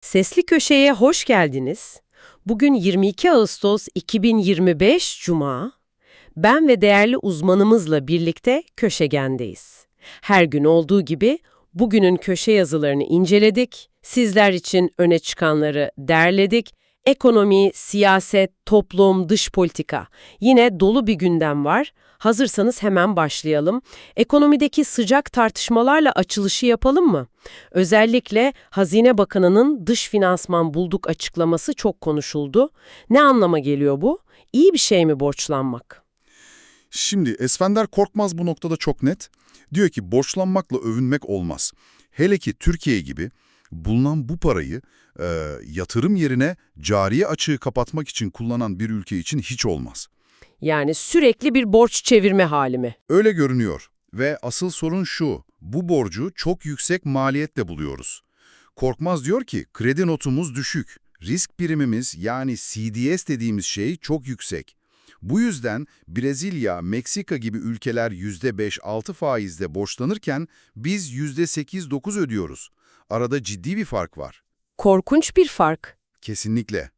Sesli Köşe'ye hoş geldiniz. Bugün 22 Ağustos 2025 Cuma. Ben ve değerli uzmanımızla birlikte köşegendeyiz. Her gün olduğu gibi bugünün köşe yazılarını inceledik. Sizler için öne çıkanları derledik. Ekonomi, siyaset, toplum, dış politika. Yine dolu bir gündem var. Hazırsanız hemen başlayalım. Ekonomideki sıcak tartışmalarla açılışı yapalım mı? Özellikle Hazine Bakanı'nın dış finansman bulduk açıklaması çok konuşuldu. Ne anlama geliyor bu? İyi bir şey mi borçlanmak? Şimdi Esfender Korkmaz bu noktada çok net. Diyor ki borçlanmakla övünmek olmaz. Hele ki Türkiye gibi bulunan bu parayı e, yatırım yerine cariye açığı kapatmak için kullanan bir ülke için hiç olmaz. Yani sürekli bir borç çevirme hali mi? Öyle görünüyor ve asıl sorun şu, bu borcu çok yüksek maliyetle buluyoruz. Korkmaz diyor ki kredi notumuz düşük, risk birimimiz yani CDS dediğimiz şey çok yüksek. Bu yüzden Brezilya, Meksika gibi ülkeler %5-6 faizle borçlanırken biz %8-9 ödüyoruz. Arada ciddi bir fark var. Korkunç bir fark. Kesinlikle.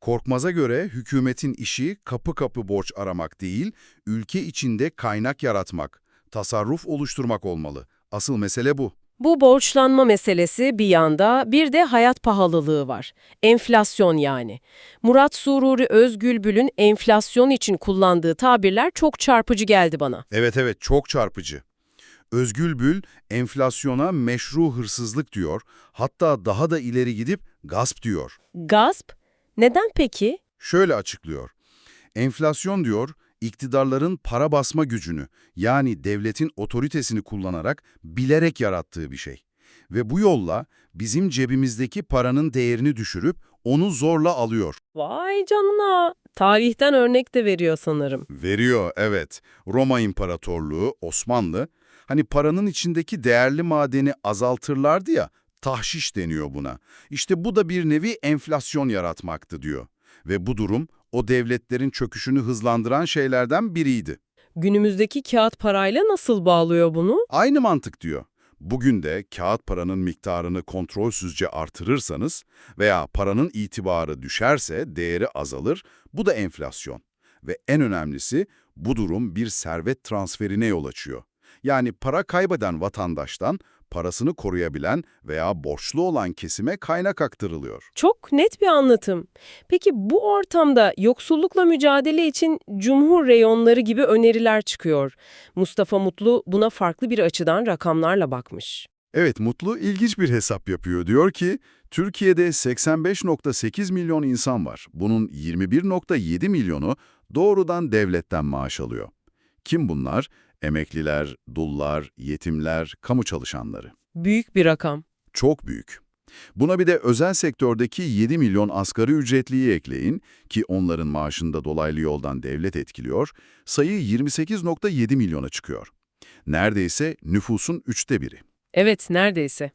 Korkmaz'a göre hükümetin işi kapı kapı borç aramak değil, ülke içinde kaynak yaratmak, tasarruf oluşturmak olmalı. Asıl mesele bu. Bu borçlanma meselesi bir yanda, bir de hayat pahalılığı var. Enflasyon yani. Murat Sururi Özgülbül'ün enflasyon için kullandığı tabirler çok çarpıcı geldi bana. Evet evet çok çarpıcı. Özgül Bül enflasyona meşru hırsızlık diyor, hatta daha da ileri gidip gasp diyor. Gasp? Neden peki? Şöyle açıklıyor. Enflasyon diyor, iktidarların para basma gücünü yani devletin otoritesini kullanarak bilerek yarattığı bir şey. Ve bu yolla bizim cebimizdeki paranın değerini düşürüp onu zorla alıyor. Vay canına. Tarihten örnek de veriyor sanırım. Veriyor, evet. Roma İmparatorluğu, Osmanlı, hani paranın içindeki değerli madeni azaltırlardı ya, tahşiş deniyor buna. İşte bu da bir nevi enflasyon yaratmaktı diyor. Ve bu durum o devletlerin çöküşünü hızlandıran şeylerden biriydi. Günümüzdeki kağıt parayla nasıl bağlıyor bunu? Aynı mantık diyor. Bugün de kağıt paranın miktarını kontrolsüzce artırırsanız veya paranın itibarı düşerse değeri azalır, bu da enflasyon. Ve en önemlisi bu durum bir servet transferine yol açıyor. Yani para kaybeden vatandaştan parasını koruyabilen veya borçlu olan kesime kaynak aktarılıyor. Çok net bir anlatım. Peki bu ortamda yoksullukla mücadele için cumhur reyonları gibi öneriler çıkıyor. Mustafa Mutlu buna farklı bir açıdan rakamlarla bakmış. Evet, Mutlu ilginç bir hesap yapıyor. Diyor ki, Türkiye'de 85.8 milyon insan var. Bunun 21.7 milyonu doğrudan devletten maaş alıyor. Kim bunlar? Emekliler, dullar, yetimler, kamu çalışanları. Büyük bir rakam. Çok büyük. Buna bir de özel sektördeki 7 milyon asgari ücretliyi ekleyin ki onların maaşında dolaylı yoldan devlet etkiliyor, sayı 28.7 milyona çıkıyor. Neredeyse nüfusun üçte biri. Evet, neredeyse.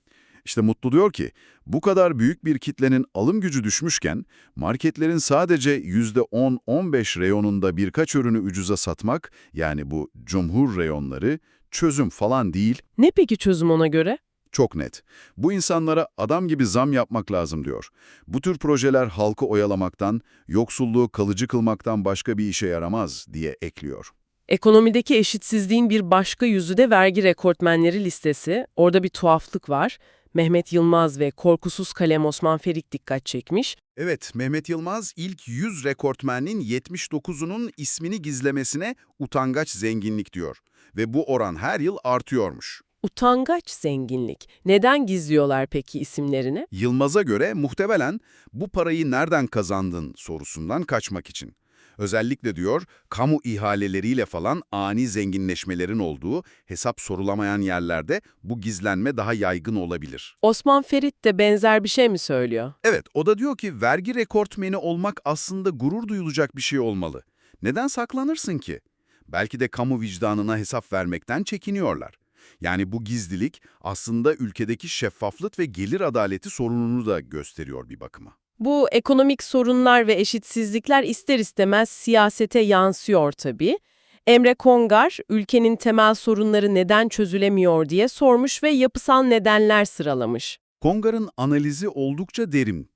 İşte Mutlu diyor ki, bu kadar büyük bir kitlenin alım gücü düşmüşken, marketlerin sadece %10-15 reyonunda birkaç ürünü ucuza satmak, yani bu cumhur reyonları, çözüm falan değil, Ne peki çözüm ona göre? çok net. Bu insanlara adam gibi zam yapmak lazım diyor. Bu tür projeler halkı oyalamaktan, yoksulluğu kalıcı kılmaktan başka bir işe yaramaz diye ekliyor. Ekonomideki eşitsizliğin bir başka yüzü de vergi rekortmenleri listesi. Orada bir tuhaflık var. Mehmet Yılmaz ve Korkusuz Kalem Osman Ferik dikkat çekmiş. Evet, Mehmet Yılmaz ilk 100 rekortmenin 79'unun ismini gizlemesine utangaç zenginlik diyor. Ve bu oran her yıl artıyormuş. Utangaç zenginlik. Neden gizliyorlar peki isimlerini? Yılmaz'a göre muhtemelen bu parayı nereden kazandın sorusundan kaçmak için. Özellikle diyor, kamu ihaleleriyle falan ani zenginleşmelerin olduğu hesap sorulamayan yerlerde bu gizlenme daha yaygın olabilir. Osman Ferit de benzer bir şey mi söylüyor? Evet, o da diyor ki vergi rekortmeni olmak aslında gurur duyulacak bir şey olmalı. Neden saklanırsın ki? Belki de kamu vicdanına hesap vermekten çekiniyorlar. Yani bu gizlilik aslında ülkedeki şeffaflık ve gelir adaleti sorununu da gösteriyor bir bakıma. Bu ekonomik sorunlar ve eşitsizlikler ister istemez siyasete yansıyor tabii. Emre Kongar, ülkenin temel sorunları neden çözülemiyor diye sormuş ve yapısal nedenler sıralamış. Kongar'ın analizi oldukça derin.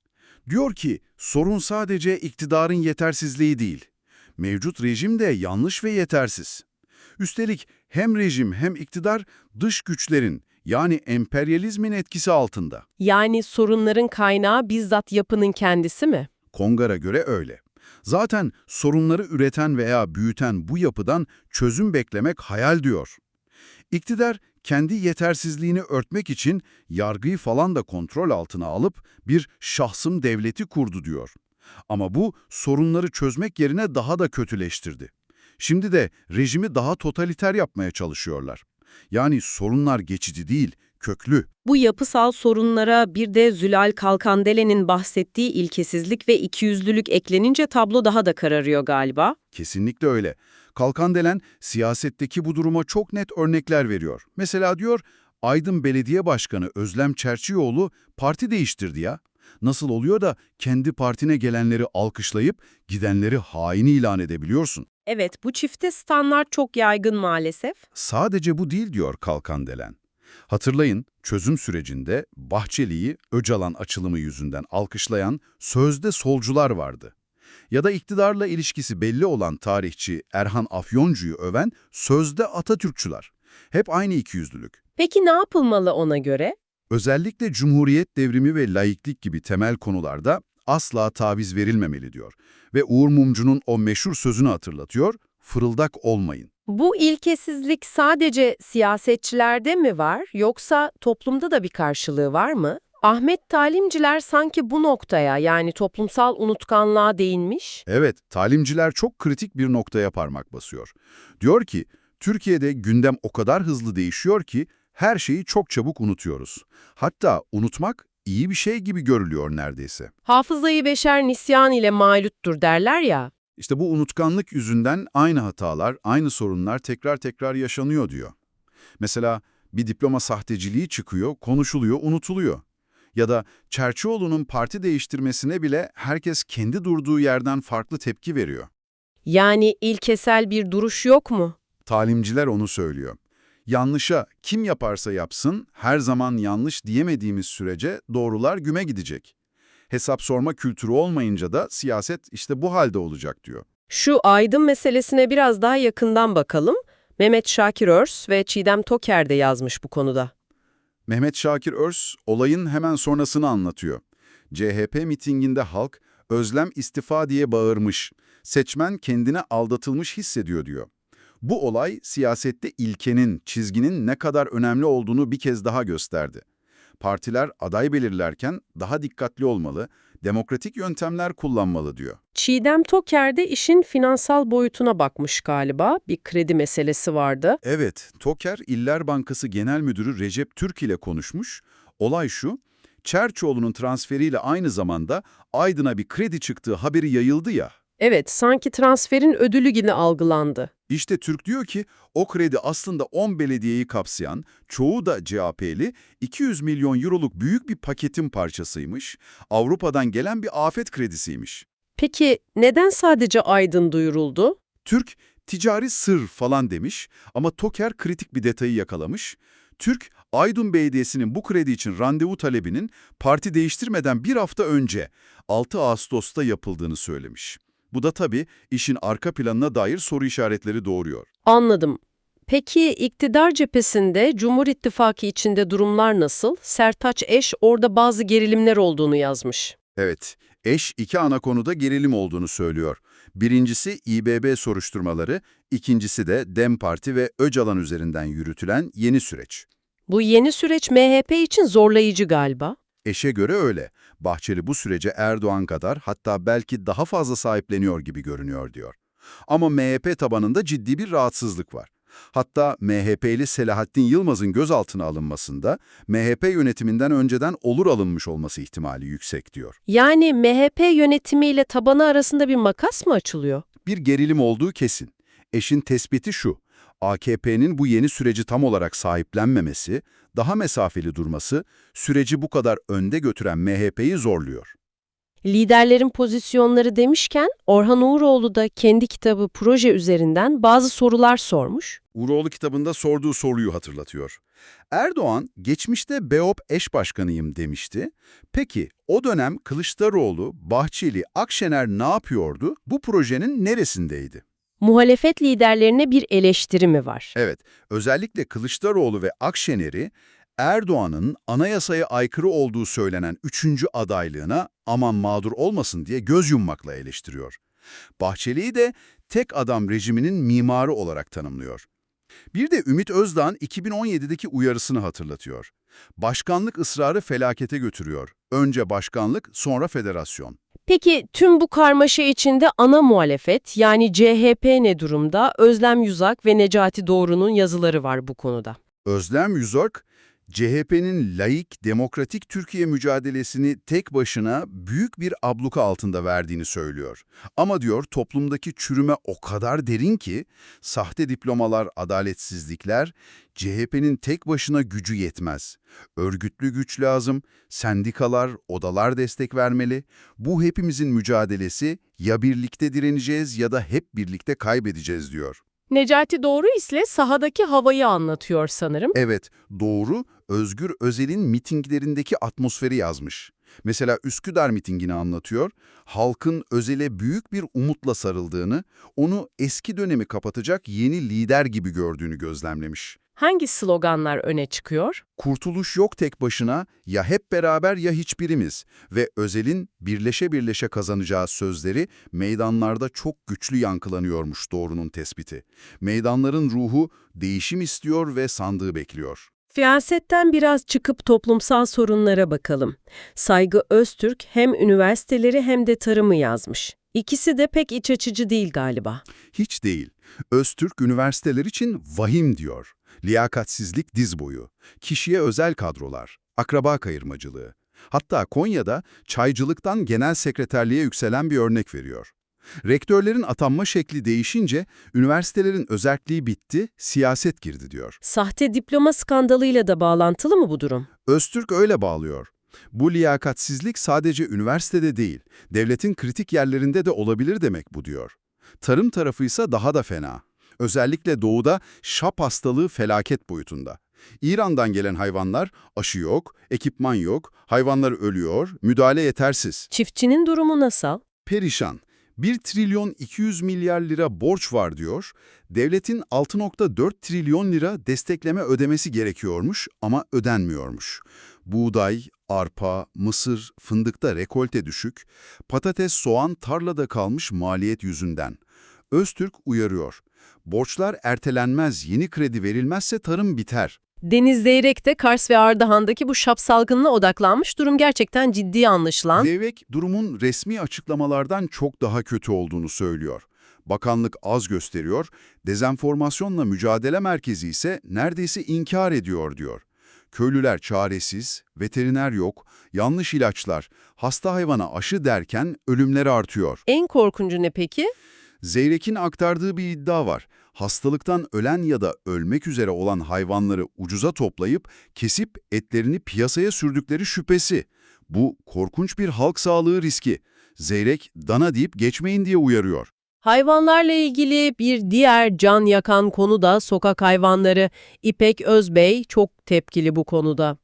Diyor ki sorun sadece iktidarın yetersizliği değil. Mevcut rejim de yanlış ve yetersiz. Üstelik hem rejim hem iktidar dış güçlerin yani emperyalizmin etkisi altında. Yani sorunların kaynağı bizzat yapının kendisi mi? Kongar'a göre öyle. Zaten sorunları üreten veya büyüten bu yapıdan çözüm beklemek hayal diyor. İktidar kendi yetersizliğini örtmek için yargıyı falan da kontrol altına alıp bir şahsım devleti kurdu diyor. Ama bu sorunları çözmek yerine daha da kötüleştirdi. Şimdi de rejimi daha totaliter yapmaya çalışıyorlar. Yani sorunlar geçici değil, köklü. Bu yapısal sorunlara bir de Zülal Kalkandele'nin bahsettiği ilkesizlik ve ikiyüzlülük eklenince tablo daha da kararıyor galiba. Kesinlikle öyle. Kalkandelen siyasetteki bu duruma çok net örnekler veriyor. Mesela diyor, Aydın Belediye Başkanı Özlem Çerçioğlu parti değiştirdi ya. Nasıl oluyor da kendi partine gelenleri alkışlayıp gidenleri hain ilan edebiliyorsun? Evet, bu çifte standart çok yaygın maalesef. Sadece bu değil diyor Kalkandelen. Hatırlayın, çözüm sürecinde Bahçeli'yi Öcalan açılımı yüzünden alkışlayan sözde solcular vardı. Ya da iktidarla ilişkisi belli olan tarihçi Erhan Afyoncu'yu öven sözde Atatürkçüler. Hep aynı ikiyüzlülük. Peki ne yapılmalı ona göre? Özellikle Cumhuriyet devrimi ve laiklik gibi temel konularda asla taviz verilmemeli diyor. Ve Uğur Mumcu'nun o meşhur sözünü hatırlatıyor, fırıldak olmayın. Bu ilkesizlik sadece siyasetçilerde mi var yoksa toplumda da bir karşılığı var mı? Ahmet Talimciler sanki bu noktaya yani toplumsal unutkanlığa değinmiş. Evet, talimciler çok kritik bir noktaya parmak basıyor. Diyor ki, Türkiye'de gündem o kadar hızlı değişiyor ki her şeyi çok çabuk unutuyoruz. Hatta unutmak iyi bir şey gibi görülüyor neredeyse. Hafızayı beşer nisyan ile mağluttur derler ya. İşte bu unutkanlık yüzünden aynı hatalar, aynı sorunlar tekrar tekrar yaşanıyor diyor. Mesela bir diploma sahteciliği çıkıyor, konuşuluyor, unutuluyor. Ya da Çerçioğlu'nun parti değiştirmesine bile herkes kendi durduğu yerden farklı tepki veriyor. Yani ilkesel bir duruş yok mu? Talimciler onu söylüyor. Yanlışa kim yaparsa yapsın her zaman yanlış diyemediğimiz sürece doğrular güme gidecek. Hesap sorma kültürü olmayınca da siyaset işte bu halde olacak diyor. Şu aydın meselesine biraz daha yakından bakalım. Mehmet Şakir Örs ve Çiğdem Toker de yazmış bu konuda. Mehmet Şakir Örs olayın hemen sonrasını anlatıyor. CHP mitinginde halk özlem istifa diye bağırmış. Seçmen kendine aldatılmış hissediyor diyor. Bu olay siyasette ilkenin, çizginin ne kadar önemli olduğunu bir kez daha gösterdi. Partiler aday belirlerken daha dikkatli olmalı, demokratik yöntemler kullanmalı diyor. Çiğdem Toker de işin finansal boyutuna bakmış galiba. Bir kredi meselesi vardı. Evet, Toker İller Bankası Genel Müdürü Recep Türk ile konuşmuş. Olay şu, Çerçoğlu'nun transferiyle aynı zamanda Aydın'a bir kredi çıktığı haberi yayıldı ya. Evet, sanki transferin ödülü gibi algılandı. İşte Türk diyor ki o kredi aslında 10 belediyeyi kapsayan, çoğu da CHP'li 200 milyon euroluk büyük bir paketin parçasıymış. Avrupa'dan gelen bir afet kredisiymiş. Peki neden sadece Aydın duyuruldu? Türk ticari sır falan demiş ama Toker kritik bir detayı yakalamış. Türk, Aydın Belediyesi'nin bu kredi için randevu talebinin parti değiştirmeden bir hafta önce 6 Ağustos'ta yapıldığını söylemiş. Bu da tabii işin arka planına dair soru işaretleri doğuruyor. Anladım. Peki iktidar cephesinde Cumhur İttifakı içinde durumlar nasıl? Sertaç Eş orada bazı gerilimler olduğunu yazmış. Evet, eş iki ana konuda gerilim olduğunu söylüyor. Birincisi İBB soruşturmaları, ikincisi de DEM Parti ve Öcalan üzerinden yürütülen yeni süreç. Bu yeni süreç MHP için zorlayıcı galiba. Eşe göre öyle. Bahçeli bu sürece Erdoğan kadar hatta belki daha fazla sahipleniyor gibi görünüyor diyor. Ama MHP tabanında ciddi bir rahatsızlık var. Hatta MHP'li Selahattin Yılmaz'ın gözaltına alınmasında MHP yönetiminden önceden olur alınmış olması ihtimali yüksek diyor. Yani MHP yönetimiyle tabanı arasında bir makas mı açılıyor? Bir gerilim olduğu kesin. Eşin tespiti şu, AKP'nin bu yeni süreci tam olarak sahiplenmemesi, daha mesafeli durması, süreci bu kadar önde götüren MHP'yi zorluyor. Liderlerin pozisyonları demişken Orhan Uğuroğlu da kendi kitabı proje üzerinden bazı sorular sormuş. Uğuroğlu kitabında sorduğu soruyu hatırlatıyor. Erdoğan, geçmişte BEOP eş başkanıyım demişti. Peki o dönem Kılıçdaroğlu, Bahçeli, Akşener ne yapıyordu? Bu projenin neresindeydi? Muhalefet liderlerine bir eleştiri mi var? Evet, özellikle Kılıçdaroğlu ve Akşener'i Erdoğan'ın anayasaya aykırı olduğu söylenen üçüncü adaylığına aman mağdur olmasın diye göz yummakla eleştiriyor. Bahçeli'yi de tek adam rejiminin mimarı olarak tanımlıyor. Bir de Ümit Özdağ'ın 2017'deki uyarısını hatırlatıyor. Başkanlık ısrarı felakete götürüyor. Önce başkanlık, sonra federasyon. Peki tüm bu karmaşa içinde ana muhalefet yani CHP ne durumda? Özlem Yüzak ve Necati Doğru'nun yazıları var bu konuda. Özlem Yüzak, CHP'nin laik, demokratik Türkiye mücadelesini tek başına büyük bir abluka altında verdiğini söylüyor. Ama diyor toplumdaki çürüme o kadar derin ki, sahte diplomalar, adaletsizlikler, CHP'nin tek başına gücü yetmez. Örgütlü güç lazım, sendikalar, odalar destek vermeli. Bu hepimizin mücadelesi, ya birlikte direneceğiz ya da hep birlikte kaybedeceğiz diyor. Necati Doğru ise sahadaki havayı anlatıyor sanırım. Evet, doğru, Özgür Özel'in mitinglerindeki atmosferi yazmış. Mesela Üsküdar mitingini anlatıyor, halkın Özel'e büyük bir umutla sarıldığını, onu eski dönemi kapatacak yeni lider gibi gördüğünü gözlemlemiş. Hangi sloganlar öne çıkıyor? Kurtuluş yok tek başına, ya hep beraber ya hiçbirimiz ve Özel'in birleşe birleşe kazanacağı sözleri meydanlarda çok güçlü yankılanıyormuş doğrunun tespiti. Meydanların ruhu değişim istiyor ve sandığı bekliyor. Siyasetten biraz çıkıp toplumsal sorunlara bakalım. Saygı Öztürk hem üniversiteleri hem de tarımı yazmış. İkisi de pek iç açıcı değil galiba. Hiç değil. Öztürk üniversiteler için vahim diyor. Liyakatsizlik diz boyu, kişiye özel kadrolar, akraba kayırmacılığı. Hatta Konya'da çaycılıktan genel sekreterliğe yükselen bir örnek veriyor. Rektörlerin atanma şekli değişince üniversitelerin özerkliği bitti, siyaset girdi diyor. Sahte diploma skandalıyla da bağlantılı mı bu durum? Öztürk öyle bağlıyor. Bu liyakatsizlik sadece üniversitede değil, devletin kritik yerlerinde de olabilir demek bu diyor. Tarım tarafı ise daha da fena. Özellikle doğuda şap hastalığı felaket boyutunda. İran'dan gelen hayvanlar aşı yok, ekipman yok, hayvanlar ölüyor, müdahale yetersiz. Çiftçinin durumu nasıl? Perişan. 1 trilyon 200 milyar lira borç var diyor. Devletin 6.4 trilyon lira destekleme ödemesi gerekiyormuş ama ödenmiyormuş. Buğday, arpa, mısır, fındıkta rekolte düşük, patates, soğan tarlada kalmış maliyet yüzünden. Öztürk uyarıyor. Borçlar ertelenmez, yeni kredi verilmezse tarım biter. Deniz Zeyrek de Kars ve Ardahan'daki bu şap salgınına odaklanmış. Durum gerçekten ciddi anlaşılan. Zeyrek durumun resmi açıklamalardan çok daha kötü olduğunu söylüyor. Bakanlık az gösteriyor, dezenformasyonla mücadele merkezi ise neredeyse inkar ediyor diyor. Köylüler çaresiz, veteriner yok, yanlış ilaçlar, hasta hayvana aşı derken ölümler artıyor. En korkuncu ne peki? Zeyrek'in aktardığı bir iddia var. Hastalıktan ölen ya da ölmek üzere olan hayvanları ucuza toplayıp kesip etlerini piyasaya sürdükleri şüphesi. Bu korkunç bir halk sağlığı riski. Zeyrek dana deyip geçmeyin diye uyarıyor. Hayvanlarla ilgili bir diğer can yakan konu da sokak hayvanları. İpek Özbey çok tepkili bu konuda.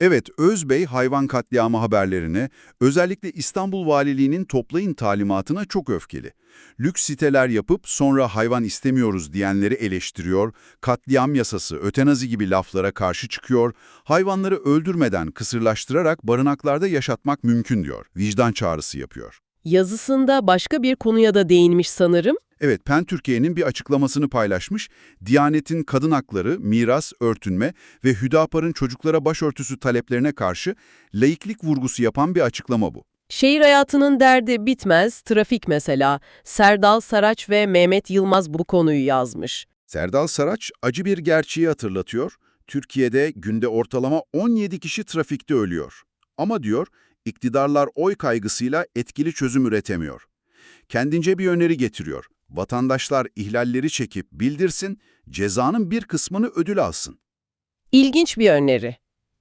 Evet, Özbey hayvan katliamı haberlerine, özellikle İstanbul Valiliği'nin toplayın talimatına çok öfkeli. Lüks siteler yapıp sonra hayvan istemiyoruz diyenleri eleştiriyor, katliam yasası, ötenazi gibi laflara karşı çıkıyor, hayvanları öldürmeden kısırlaştırarak barınaklarda yaşatmak mümkün diyor, vicdan çağrısı yapıyor. Yazısında başka bir konuya da değinmiş sanırım. Evet, PEN Türkiye'nin bir açıklamasını paylaşmış. Diyanet'in kadın hakları, miras, örtünme ve Hüdapar'ın çocuklara başörtüsü taleplerine karşı laiklik vurgusu yapan bir açıklama bu. Şehir hayatının derdi bitmez, trafik mesela. Serdal Saraç ve Mehmet Yılmaz bu konuyu yazmış. Serdal Saraç acı bir gerçeği hatırlatıyor. Türkiye'de günde ortalama 17 kişi trafikte ölüyor. Ama diyor, iktidarlar oy kaygısıyla etkili çözüm üretemiyor. Kendince bir öneri getiriyor. Vatandaşlar ihlalleri çekip bildirsin, cezanın bir kısmını ödül alsın. İlginç bir öneri.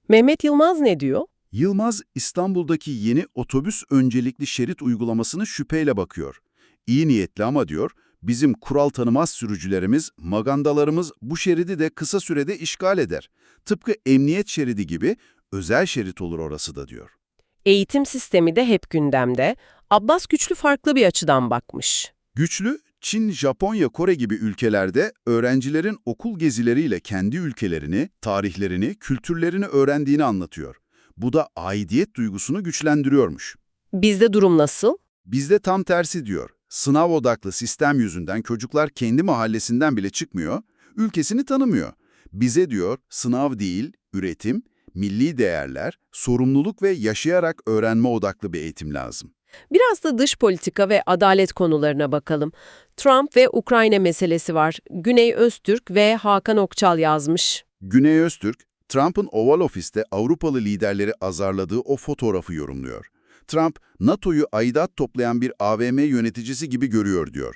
Mehmet Yılmaz ne diyor? Yılmaz, İstanbul'daki yeni otobüs öncelikli şerit uygulamasını şüpheyle bakıyor. İyi niyetli ama diyor, bizim kural tanımaz sürücülerimiz, magandalarımız bu şeridi de kısa sürede işgal eder. Tıpkı emniyet şeridi gibi özel şerit olur orası da diyor. Eğitim sistemi de hep gündemde. Abbas Güçlü farklı bir açıdan bakmış. Güçlü, Çin, Japonya, Kore gibi ülkelerde öğrencilerin okul gezileriyle kendi ülkelerini, tarihlerini, kültürlerini öğrendiğini anlatıyor. Bu da aidiyet duygusunu güçlendiriyormuş. Bizde durum nasıl? Bizde tam tersi diyor. Sınav odaklı sistem yüzünden çocuklar kendi mahallesinden bile çıkmıyor, ülkesini tanımıyor. Bize diyor sınav değil, üretim, milli değerler, sorumluluk ve yaşayarak öğrenme odaklı bir eğitim lazım. Biraz da dış politika ve adalet konularına bakalım. Trump ve Ukrayna meselesi var. Güney Öztürk ve Hakan Okçal yazmış. Güney Öztürk, Trump'ın Oval Office'te Avrupalı liderleri azarladığı o fotoğrafı yorumluyor. Trump, NATO'yu aidat toplayan bir AVM yöneticisi gibi görüyor diyor.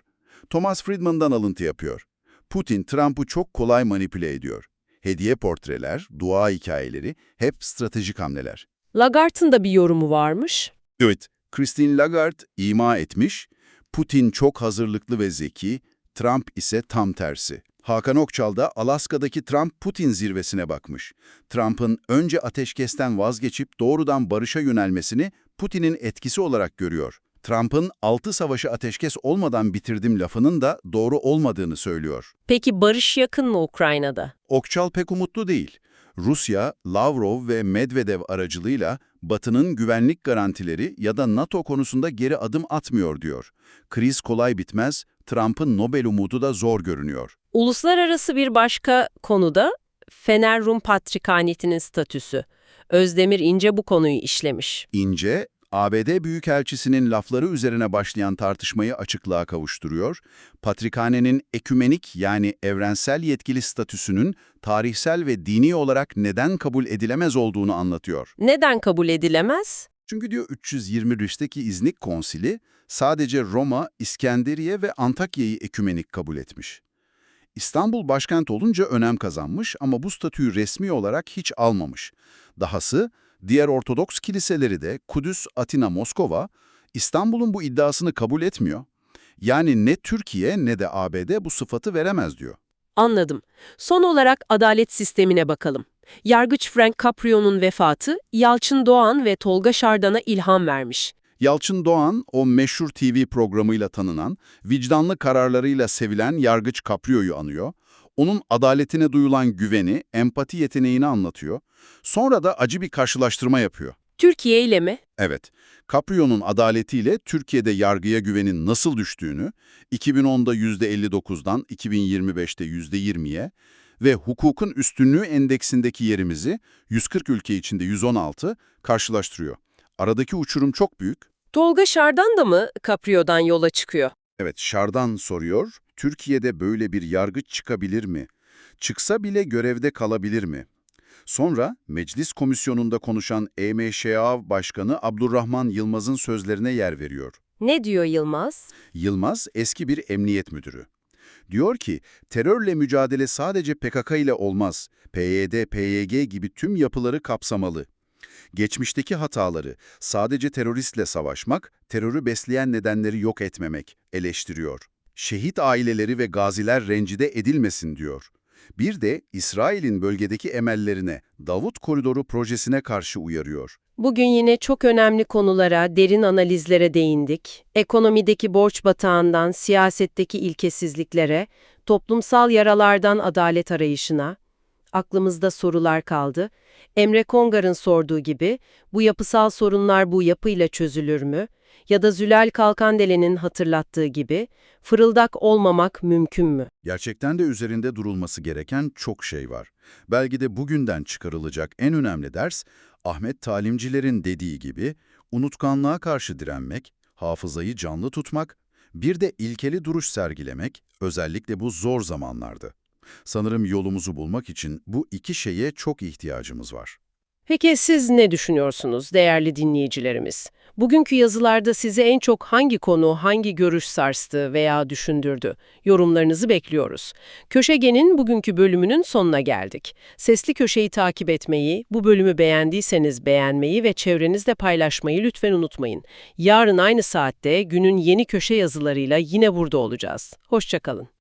Thomas Friedman'dan alıntı yapıyor. Putin, Trump'ı çok kolay manipüle ediyor. Hediye portreler, dua hikayeleri, hep stratejik hamleler. Lagart'ın da bir yorumu varmış. Evet, Christine Lagarde ima etmiş, Putin çok hazırlıklı ve zeki, Trump ise tam tersi. Hakan Okçal da Alaska'daki Trump-Putin zirvesine bakmış. Trump'ın önce ateşkesten vazgeçip doğrudan barışa yönelmesini Putin'in etkisi olarak görüyor. Trump'ın altı savaşı ateşkes olmadan bitirdim lafının da doğru olmadığını söylüyor. Peki barış yakın mı Ukrayna'da? Okçal pek umutlu değil. Rusya, Lavrov ve Medvedev aracılığıyla Batı'nın güvenlik garantileri ya da NATO konusunda geri adım atmıyor diyor. Kriz kolay bitmez, Trump'ın Nobel umudu da zor görünüyor. Uluslararası bir başka konuda Fener Rum Patrikhaneti'nin statüsü. Özdemir İnce bu konuyu işlemiş. İnce, ABD Büyükelçisi'nin lafları üzerine başlayan tartışmayı açıklığa kavuşturuyor. Patrikhanenin ekümenik yani evrensel yetkili statüsünün tarihsel ve dini olarak neden kabul edilemez olduğunu anlatıyor. Neden kabul edilemez? Çünkü diyor 323'teki İznik Konsili sadece Roma, İskenderiye ve Antakya'yı ekümenik kabul etmiş. İstanbul başkent olunca önem kazanmış ama bu statüyü resmi olarak hiç almamış. Dahası diğer Ortodoks kiliseleri de Kudüs, Atina, Moskova İstanbul'un bu iddiasını kabul etmiyor. Yani ne Türkiye ne de ABD bu sıfatı veremez diyor. Anladım. Son olarak adalet sistemine bakalım. Yargıç Frank Caprio'nun vefatı Yalçın Doğan ve Tolga Şardan'a ilham vermiş. Yalçın Doğan, o meşhur TV programıyla tanınan, vicdanlı kararlarıyla sevilen Yargıç Caprio'yu anıyor. Onun adaletine duyulan güveni, empati yeteneğini anlatıyor. Sonra da acı bir karşılaştırma yapıyor. Türkiye ile mi? Evet, Caprio'nun adaletiyle Türkiye'de yargıya güvenin nasıl düştüğünü, 2010'da %59'dan 2025'te %20'ye ve hukukun üstünlüğü endeksindeki yerimizi 140 ülke içinde 116 karşılaştırıyor. Aradaki uçurum çok büyük. Tolga Şardan da mı Caprio'dan yola çıkıyor? Evet, Şardan soruyor, Türkiye'de böyle bir yargıç çıkabilir mi? Çıksa bile görevde kalabilir mi? Sonra meclis komisyonunda konuşan EMŞA Başkanı Abdurrahman Yılmaz'ın sözlerine yer veriyor. Ne diyor Yılmaz? Yılmaz eski bir emniyet müdürü. Diyor ki, terörle mücadele sadece PKK ile olmaz, PYD, PYG gibi tüm yapıları kapsamalı. Geçmişteki hataları, sadece teröristle savaşmak, terörü besleyen nedenleri yok etmemek, eleştiriyor. Şehit aileleri ve gaziler rencide edilmesin diyor. Bir de İsrail'in bölgedeki emellerine, Davut Koridoru projesine karşı uyarıyor. Bugün yine çok önemli konulara, derin analizlere değindik. Ekonomideki borç batağından siyasetteki ilkesizliklere, toplumsal yaralardan adalet arayışına. Aklımızda sorular kaldı. Emre Kongar'ın sorduğu gibi, bu yapısal sorunlar bu yapıyla çözülür mü? Ya da Zülal Kalkandele'nin hatırlattığı gibi, fırıldak olmamak mümkün mü? Gerçekten de üzerinde durulması gereken çok şey var. Belki de bugünden çıkarılacak en önemli ders, Ahmet Talimcilerin dediği gibi, unutkanlığa karşı direnmek, hafızayı canlı tutmak, bir de ilkeli duruş sergilemek, özellikle bu zor zamanlarda. Sanırım yolumuzu bulmak için bu iki şeye çok ihtiyacımız var. Peki siz ne düşünüyorsunuz değerli dinleyicilerimiz? Bugünkü yazılarda sizi en çok hangi konu, hangi görüş sarstı veya düşündürdü? Yorumlarınızı bekliyoruz. Köşegenin bugünkü bölümünün sonuna geldik. Sesli Köşeyi takip etmeyi, bu bölümü beğendiyseniz beğenmeyi ve çevrenizde paylaşmayı lütfen unutmayın. Yarın aynı saatte günün yeni köşe yazılarıyla yine burada olacağız. Hoşçakalın.